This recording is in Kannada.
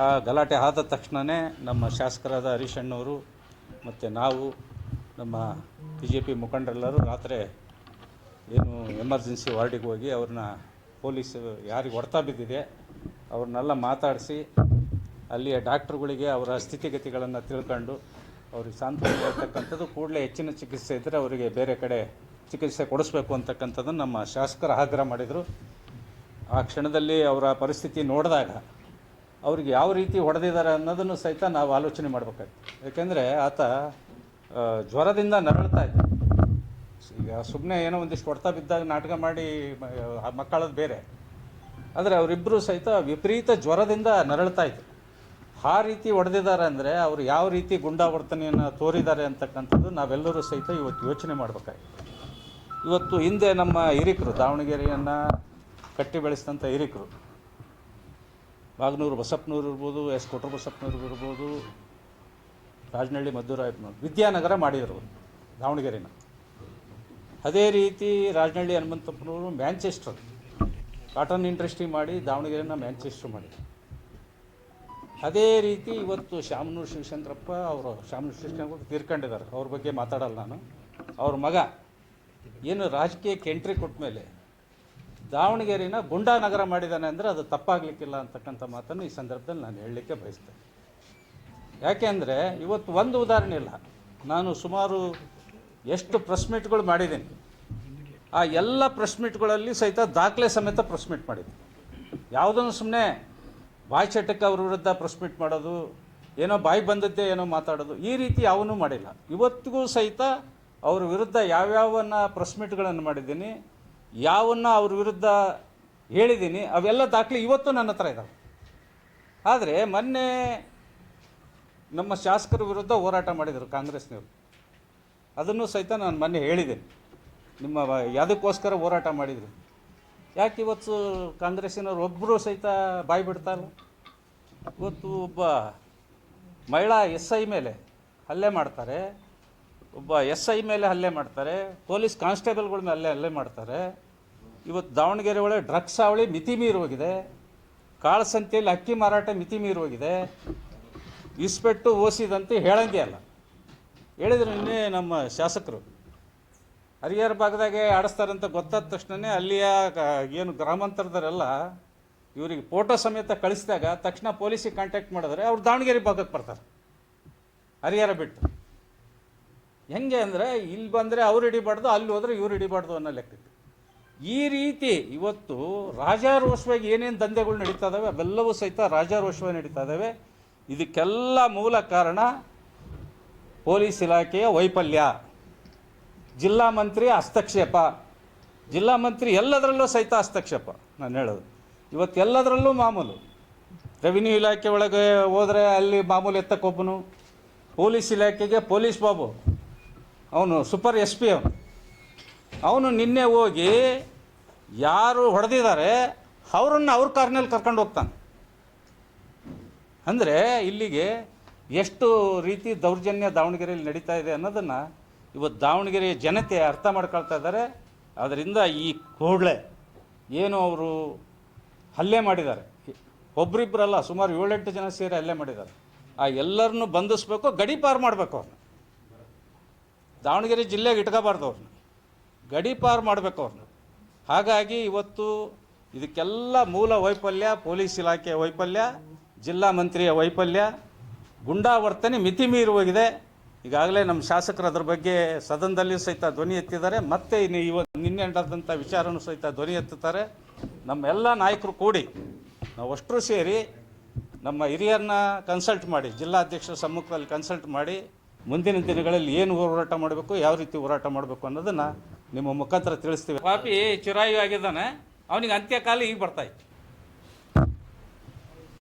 ಆ ಗಲಾಟೆ ಆದ ತಕ್ಷಣವೇ ನಮ್ಮ ಶಾಸಕರಾದ ಹರೀಶಣ್ಣವರು ಮತ್ತು ನಾವು ನಮ್ಮ ಬಿ ಜೆ ಪಿ ಮುಖಂಡರೆಲ್ಲರೂ ರಾತ್ರಿ ಏನು ಎಮರ್ಜೆನ್ಸಿ ವಾರ್ಡಿಗೆ ಹೋಗಿ ಅವ್ರನ್ನ ಪೊಲೀಸ್ ಯಾರಿಗೆ ಹೊಡ್ತಾ ಬಿದ್ದಿದೆ, ಅವ್ರನ್ನೆಲ್ಲ ಮಾತಾಡಿಸಿ ಅಲ್ಲಿಯ ಡಾಕ್ಟ್ರುಗಳಿಗೆ ಅವರ ಸ್ಥಿತಿಗತಿಗಳನ್ನು ತಿಳ್ಕೊಂಡು ಅವ್ರಿಗೆ ಸಾಂತ್ವನ ಹೇಳ್ತಕ್ಕಂಥದ್ದು, ಕೂಡಲೇ ಹೆಚ್ಚಿನ ಚಿಕಿತ್ಸೆ ಇದ್ದರೆ ಅವರಿಗೆ ಬೇರೆ ಕಡೆ ಚಿಕಿತ್ಸೆ ಕೊಡಿಸ್ಬೇಕು ಅಂತಕ್ಕಂಥದ್ದನ್ನು ನಮ್ಮ ಶಾಸಕರು ಆಗ್ರಹ ಮಾಡಿದರು. ಆ ಕ್ಷಣದಲ್ಲಿ ಅವರ ಪರಿಸ್ಥಿತಿ ನೋಡಿದಾಗ ಅವ್ರಿಗೆ ಯಾವ ರೀತಿ ಹೊಡೆದಿದ್ದಾರೆ ಅನ್ನೋದನ್ನು ಸಹಿತ ನಾವು ಆಲೋಚನೆ ಮಾಡಬೇಕಾಯ್ತು. ಯಾಕೆಂದರೆ ಆತ ಜ್ವರದಿಂದ ನರಳ್ತಾ ಇದ್ದ. ಈಗ ಸುಮ್ಮನೆ ಏನೋ ಒಂದಿಷ್ಟು ಹೊಡ್ತಾ ಬಿದ್ದಾಗ ನಾಟಕ ಮಾಡಿ ಮಕ್ಕಳದ್ದು ಬೇರೆ. ಆದರೆ ಅವರಿಬ್ಬರು ಸಹಿತ ವಿಪರೀತ ಜ್ವರದಿಂದ ನರಳ್ತಾ ಇದ್ರು. ಆ ರೀತಿ ಹೊಡೆದಿದ್ದಾರೆ ಅಂದರೆ ಅವರು ಯಾವ ರೀತಿ ಗುಂಡಾವರ್ತನೆಯನ್ನು ತೋರಿದ್ದಾರೆ ಅಂತಕ್ಕಂಥದ್ದು ನಾವೆಲ್ಲರೂ ಸಹಿತ ಇವತ್ತು ಯೋಚನೆ ಮಾಡಬೇಕಾಗಿತ್ತು ಇವತ್ತು ಹಿಂದೆ ನಮ್ಮ ಹಿರಿಕರು, ದಾವಣಗೆರೆಯನ್ನು ಕಟ್ಟಿ ಬೆಳೆಸಿದಂಥ ಹಿರಿಕರು ಬಾಗನೂರು ಬಸಪ್ಪನೂರು ಇರ್ಬೋದು, ಎಸ್ ಕೊಟ್ರ ಬಸಪ್ಪನೂರು ಇರ್ಬೋದು, ರಾಜನಹಳ್ಳಿ ಮದ್ದೂರಾಯಪ್ಪನವ್ರು ವಿದ್ಯಾನಗರ ಮಾಡಿದರು, ದಾವಣಗೆರೆನ. ಅದೇ ರೀತಿ ರಾಜನಹಳ್ಳಿ ಹನುಮಂತಪ್ಪನವರು ಮ್ಯಾಂಚೆಸ್ಟರ್. ಕಾಟನ್ ಇಂಡಸ್ಟ್ರಿ ಮಾಡಿ ದಾವಣಗೆರೆನ ಮ್ಯಾಂಚೆಸ್ಟರ್ ಮಾಡಿದರು. ಅದೇ ರೀತಿ ಇವತ್ತು ಶಾಮನೂರು ಶಿವಶಂಕರಪ್ಪ ಅವರು ಶಾಮನೂರು ಶಿವಶಂಕರಪ್ಪ ತೀರ್ಕೊಂಡಿದ್ದಾರೆ. ಅವ್ರ ಬಗ್ಗೆ ಮಾತಾಡಲ್ಲ ನಾನು. ಅವ್ರ ಮಗ, ಏನು ರಾಜಕೀಯಕ್ಕೆ ಎಂಟ್ರಿ ಕೊಟ್ಟ ಮೇಲೆ ದಾವಣಗೆರೆನ ಗುಂಡಾನಗರ ಮಾಡಿದ್ದಾನೆ ಅಂದರೆ ಅದು ತಪ್ಪಾಗಲಿಕ್ಕಿಲ್ಲ ಅಂತಕ್ಕಂಥ ಮಾತನ್ನು ಈ ಸಂದರ್ಭದಲ್ಲಿ ನಾನು ಹೇಳಲಿಕ್ಕೆ ಬಯಸ್ತೇನೆ. ಯಾಕೆಂದರೆ ಇವತ್ತು ಒಂದು ಉದಾಹರಣೆ ಇಲ್ಲ. ನಾನು ಸುಮಾರು ಎಷ್ಟು ಪ್ರೆಸ್ ಮೀಟ್ಗಳು ಮಾಡಿದ್ದೀನಿ. ಆ ಎಲ್ಲ ಪ್ರೆಸ್ ಮೀಟ್ಗಳಲ್ಲಿ ಸಹಿತ ದಾಖಲೆ ಸಮೇತ ಪ್ರೆಸ್ ಮೀಟ್ ಯಾವುದನ್ನು ಸುಮ್ಮನೆ ಬಾಯ್ ಚಟಕ್ಕೆ ಅವ್ರ ವಿರುದ್ಧ ಪ್ರೆಸ್ ಮೀಟ್ ಮಾಡೋದು, ಏನೋ ಬಾಯಿ ಬಂದದ್ದೇ ಏನೋ ಮಾತಾಡೋದು, ಈ ರೀತಿ ಯಾವನೂ ಮಾಡಿಲ್ಲ. ಇವತ್ತಿಗೂ ಸಹಿತ ಅವ್ರ ವಿರುದ್ಧ ಯಾವ್ಯಾವನ್ನ ಪ್ರೆಸ್ ಮೀಟ್ಗಳನ್ನು ಮಾಡಿದ್ದೀನಿ ಯಾವನ್ನ ಅವ್ರ ವಿರುದ್ಧ ಹೇಳಿದ್ದೀನಿ, ಅವೆಲ್ಲ ದಾಖಲೆ ಇವತ್ತು ನನ್ನ ಹತ್ರ ಇದ್ದಾವೆ ಆದರೆ ಮೊನ್ನೆ ನಮ್ಮ ಶಾಸಕರ ವಿರುದ್ಧ ಹೋರಾಟ ಮಾಡಿದರು ಕಾಂಗ್ರೆಸ್ನವರು. ಅದನ್ನು ಸಹಿತ ನಾನು ಮೊನ್ನೆ ಹೇಳಿದ್ದೀನಿ. ನಿಮ್ಮ ಯಾವುದಕ್ಕೋಸ್ಕರ ಹೋರಾಟ ಮಾಡಿದರು? ಯಾಕೆ ಇವತ್ತು ಕಾಂಗ್ರೆಸ್ಸಿನವ್ರು ಒಬ್ಬರು ಸಹಿತ ಬಾಯಿ ಬಿಡ್ತಾರಲ್ಲ ಇವತ್ತು ಒಬ್ಬ ಮಹಿಳಾ ಎಸ್ ಐ ಮೇಲೆ ಹಲ್ಲೆ ಮಾಡ್ತಾರೆ, ಒಬ್ಬ ಎಸ್ ಐ ಮೇಲೆ ಹಲ್ಲೆ ಮಾಡ್ತಾರೆ, ಪೊಲೀಸ್ ಕಾನ್ಸ್ಟೇಬಲ್ಗಳ ಮೇಲೆ ಹಲ್ಲೆ ಹಲ್ಲೆ ಮಾಡ್ತಾರೆ ಇವತ್ತು ದಾವಣಗೆರೆ ಒಳಗೆ ಡ್ರಗ್ಸ್ ಹಾವಳಿ ಮಿತಿ ಮೀರಿ ಹೋಗಿದೆ. ಕಾಳಸಂತೆಯಲ್ಲಿ ಅಕ್ಕಿ ಮಾರಾಟ ಮಿತಿ ಮೀರಿ ಹೋಗಿದೆ. ಇಸ್ಪೆಟ್ಟು ಓಸಿದಂತೆ ಹೇಳಂಗೆ ಅಲ್ಲ. ಹೇಳಿದ್ರು ನಿನ್ನೆ ನಮ್ಮ ಶಾಸಕರು. ಹರಿಹರ ಭಾಗದಾಗೆ ಆಡಿಸ್ತಾರಂತ ಗೊತ್ತಾದ ತಕ್ಷಣವೇ ಅಲ್ಲಿಯ ಏನು ಗ್ರಾಮಾಂತರದವರೆಲ್ಲ ಇವರಿಗೆ ಫೋಟೋ ಸಮೇತ ಕಳಿಸಿದಾಗ ತಕ್ಷಣ ಪೊಲೀಸಿಗೆ ಕಾಂಟ್ಯಾಕ್ಟ್ ಮಾಡಿದ್ರೆ ಅವ್ರು ದಾವಣಗೆರೆ ಭಾಗಕ್ಕೆ ಬರ್ತಾರೆ. ಹರಿಹರ ಬಿಟ್ಟು. ಹೆಂಗೆ ಅಂದರೆ ಇಲ್ಲಿ ಬಂದರೆ ಅವ್ರು ಹಿಡಿಬಾರ್ದು, ಅಲ್ಲಿ ಹೋದರೆ ಇವ್ರು ಹಿಡಿಬಾರ್ದು ಅನ್ನೋ ಲೆಕ್ಕಕ್ಕೆ. ಈ ರೀತಿ ಇವತ್ತು ರಾಜಾರೋಷವಾಗಿ ಏನೇನು ದಂಧೆಗಳು ನಡೀತಾ ಇದ್ದಾವೆ ಅವೆಲ್ಲವೂ ಸಹಿತ ರಾಜಾರೋಷವಾಗಿ ನಡೀತಾ ಇದ್ದಾವೆ ಇದಕ್ಕೆಲ್ಲ ಮೂಲ ಕಾರಣ ಪೊಲೀಸ್ ಇಲಾಖೆಯ ವೈಫಲ್ಯ. ಜಿಲ್ಲಾ ಮಂತ್ರಿ ಹಸ್ತಕ್ಷೇಪ. ಜಿಲ್ಲಾ ಮಂತ್ರಿ ಎಲ್ಲದರಲ್ಲೂ ಸಹಿತ ಹಸ್ತಕ್ಷೇಪ, ನಾನು ಹೇಳೋದು. ಇವತ್ತು ಎಲ್ಲದರಲ್ಲೂ ಮಾಮೂಲು. ರೆವಿನ್ಯೂ ಇಲಾಖೆ ಒಳಗೆ ಹೋದರೆ ಅಲ್ಲಿ ಮಾಮೂಲು ಎತ್ತಕ್ಕೊಬ್ಬನು. ಪೊಲೀಸ್ ಇಲಾಖೆಗೆ ಪೊಲೀಸ್ ಬಾಬು. ಅವನು ಸೂಪರ್ ಎಸ್ ಪಿ ಅವನು. ಅವನು ನಿನ್ನೆ ಹೋಗಿ ಯಾರು ಹೊಡೆದಿದ್ದಾರೆ ಅವರನ್ನು ಅವ್ರ ಕಾರ್ನಲ್ಲಿ ಕರ್ಕೊಂಡು ಹೋಗ್ತಾನೆ. ಅಂದರೆ ಇಲ್ಲಿಗೆ ಎಷ್ಟು ರೀತಿ ದೌರ್ಜನ್ಯ ದಾವಣಗೆರೆಯಲ್ಲಿ ನಡೀತಾ ಇದೆ ಅನ್ನೋದನ್ನು ಇವತ್ತು ದಾವಣಗೆರೆಯ ಜನತೆ ಅರ್ಥ ಮಾಡ್ಕೊಳ್ತಾ ಇದ್ದಾರೆ. ಅದರಿಂದ ಈ ಕೂಡಲೇ ಏನು ಅವರು ಹಲ್ಲೆ ಮಾಡಿದ್ದಾರೆ. ಒಬ್ರಿಬ್ಬರಲ್ಲ ಸುಮಾರು ಏಳೆಂಟು ಜನ ಸೇರಿ ಹಲ್ಲೆ ಮಾಡಿದ್ದಾರೆ. ಆ ಎಲ್ಲರನ್ನೂ ಬಂಧಿಸ್ಬೇಕು ಗಡಿಪಾರು ಮಾಡಬೇಕು ಅವ್ರನ್ನ. ದಾವಣಗೆರೆ ಜಿಲ್ಲೆಗೆ ಇಟ್ಕೋಬಾರ್ದು ಅವ್ರನ್ನ. ಗಡಿ ಪಾರು ಮಾಡಬೇಕು ಅವ್ರನ್ನ ಹಾಗಾಗಿ ಇವತ್ತು ಇದಕ್ಕೆಲ್ಲ ಮೂಲ ವೈಫಲ್ಯ, ಪೊಲೀಸ್ ಇಲಾಖೆಯ ವೈಫಲ್ಯ, ಜಿಲ್ಲಾ ಮಂತ್ರಿಯ ವೈಫಲ್ಯ, ಗುಂಡಾವರ್ತನೆ ಮಿತಿ ಮೀರಿ ಹೋಗಿದೆ. ಈಗಾಗಲೇ ನಮ್ಮ ಶಾಸಕರು ಅದ್ರ ಬಗ್ಗೆ ಸದನದಲ್ಲಿ ಸಹಿತ ಧ್ವನಿ ಎತ್ತಿದ್ದಾರೆ. ಮತ್ತೆ ಇನ್ನು ಇವತ್ತು ನಿನ್ನೆ ನಡೆದಂಥ ವಿಚಾರನೂ ಸಹಿತ ಧ್ವನಿ ಎತ್ತುತ್ತಾರೆ. ನಮ್ಮೆಲ್ಲ ನಾಯಕರು ಕೂಡಿ ನಾವು ಸೇರಿ ನಮ್ಮ ಹಿರಿಯರನ್ನ ಕನ್ಸಲ್ಟ್ ಮಾಡಿ, ಜಿಲ್ಲಾಧ್ಯಕ್ಷರ ಸಮ್ಮುಖದಲ್ಲಿ ಕನ್ಸಲ್ಟ್ ಮಾಡಿ ಮುಂದಿನ ದಿನಗಳಲ್ಲಿ ಏನು ಹೋರಾಟ ಮಾಡಬೇಕು, ಯಾವ ರೀತಿ ಹೋರಾಟ ಮಾಡಬೇಕು ಅನ್ನೋದನ್ನು ನಿಮ್ಮ ಮುಖಾಂತರ ತಿಳಿಸ್ತೀವಿ. ಪಾಪಿ ಚಿರಾಯು ಆಗಿದ್ದಾನೆ. ಅವನಿಗೆ ಅಂತ್ಯಕಾಲ ಈಗ ಬರ್ತಾಯಿತ್ತು